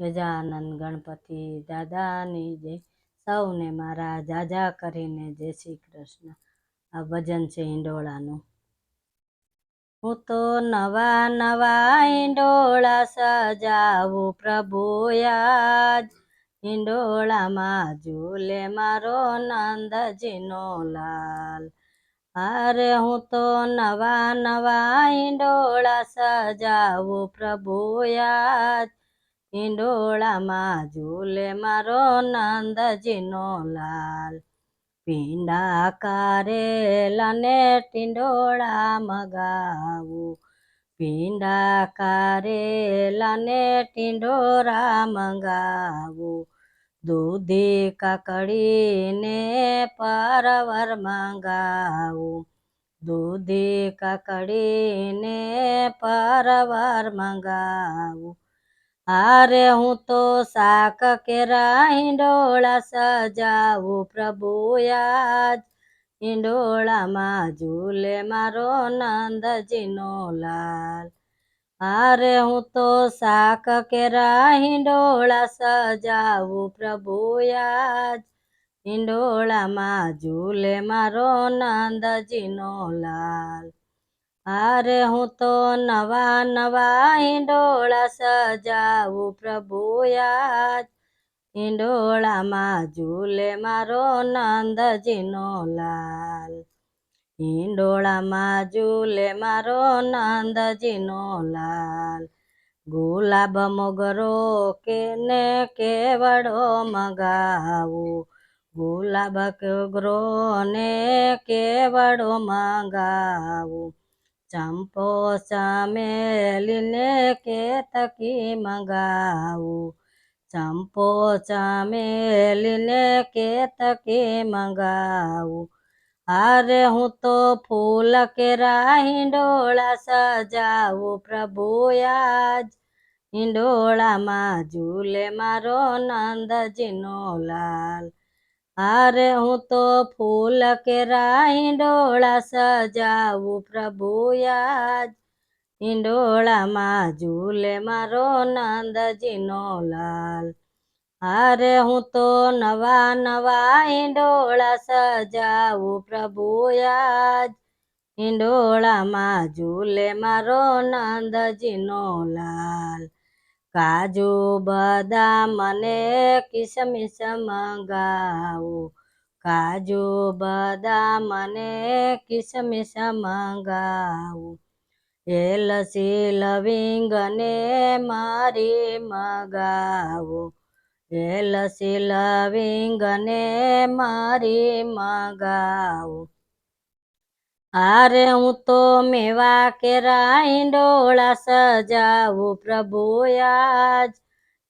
ગજાનંદ ગણપતિ દાદાની જય. સૌને મારા જાજા કરીને જય શ્રી કૃષ્ણ. આ ભજન છે હિંડોળાનું. હું તો નવા નવા હિંડોળા સજાવું પ્રભુ યાદ. હિંડોળામાં ઝૂલે મારો નંદજીનો લાલ. અરે હું તો નવા નવા હિંડોળા સજાવું પ્રભુ યાદ. હિંડોળામાં ઝૂલે મારો નંદજીનો લાલ. પીંડા કારેલા ને ટીંડોળા મગાવું પીંડા કારેલા ને ટીંડોરા મંગાવું દૂધી કાકડીને પરવર મંગાવું દૂધી કાકડીને પરવર મંગાવું હારે હું તો શાક કેરા હિંડોળા સજાવું પ્રભુ યાદ. હિંડોળામાં ઝૂલે મારો નંદજીનો લાલ. હારે હું તો શાક કેરા હિંડોળા સજાવું પ્રભુ યાદ. હિંડોળામાં ઝૂલે મારો નંદજીનો લાલ. અરે હું તો નવા નવા હિંડોળા સજાવું પ્રભુ યાદ. હિંડોળામાં ઝૂલે મારો નંદજીનો લાલ. હિંડોળામાં ઝૂલે મારો નંદજીનો લાલ. ગુલાબ મોગરો કે ને કેવડો મગાવો? ગુલાબ કેગરો ને કેવડો મંગાવું? ચંપો ચમેલીને કેતકી મંગાવું. ચંપો ચમેલીને કેતકી મંગાવું. અરે હું તો ફૂલ કેરા હિંડોળા સજાવું. પ્રભુ આજ હિંડોળામાં ઝૂલે મારો નંદજીનો લાલ. અરે હું તો ફૂલ કે રાહી ડોળા સજાવું પ્રભુ યાદ. હિંડોળામાં ઝૂલે મારો નંદજીનો લાલ. અરે હું તો નવા નવા હિંડોળા સજાવું પ્રભુ યાદ. હિંડોળામાં ઝૂલે મારો નંદજીનો લાલ. કાજુ, બદામ ને કિસમિસ મંગાવો. કાજુ, બદામ ને કિસમિસ મંગાવું. એલસી લવિંગ ને મારી મગાવો. એલસી લવિંગ ને મારી મગાવું. આરે હું તો મેવા કેરા હિંડોળા સજાવું પ્રભુ યાદ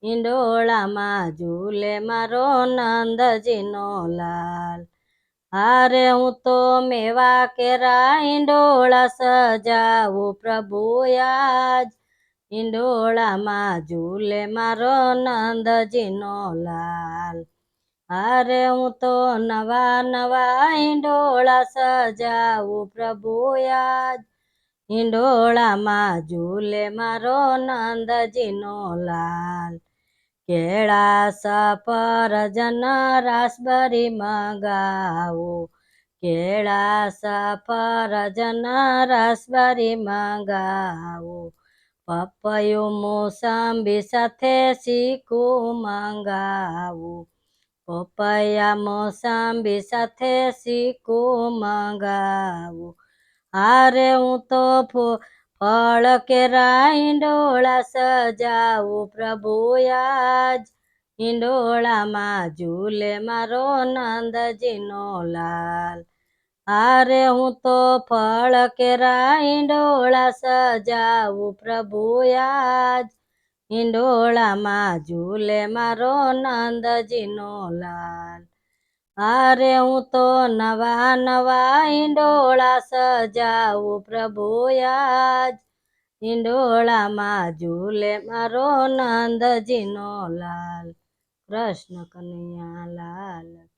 હિંડોળામાં ઝૂલે મારો નંદજીનો લાલ. હારે હું તો મેવા કેરા હિંડોળા સજાવું પ્રભુ યાદ હિંડોળામાં ઝૂલે મારો નંદજીનો લાલ. અરે હું તો નવા નવા હિંડોળા સજાવું પ્રભુ યાદ. હિંડોળામાં ઝૂલે મારો નંદજીનો લાલ. કેળા સફરજન રાસબરી મંગાવો. કેળા સફરજન રાસબરી મંગાવો. પપૈયું મોસંબી સાથે શીખું મંગાવું. પપૈયા મોસંબી સાથે શીખું મંગાવું. હારે હું તો ફળ કે ડોળા સજાવું. પ્રભુ યાદ હિંડોળામાં ઝૂલે મારો નંદજીનો લાલ. હારે હું તો ફળ કે ડોળા સજાવું. પ્રભુ યાદ હિંડોળામાં ઝૂલે મારો નંદજીનો લાલ. અરે હું તો નવા નવા હિંડોળા સજાવું પ્રભુ યાદ હિંડોળામાં ઝૂલે મારો નંદજીનો લાલ. કૃષ્ણ કનૈયા લાલ.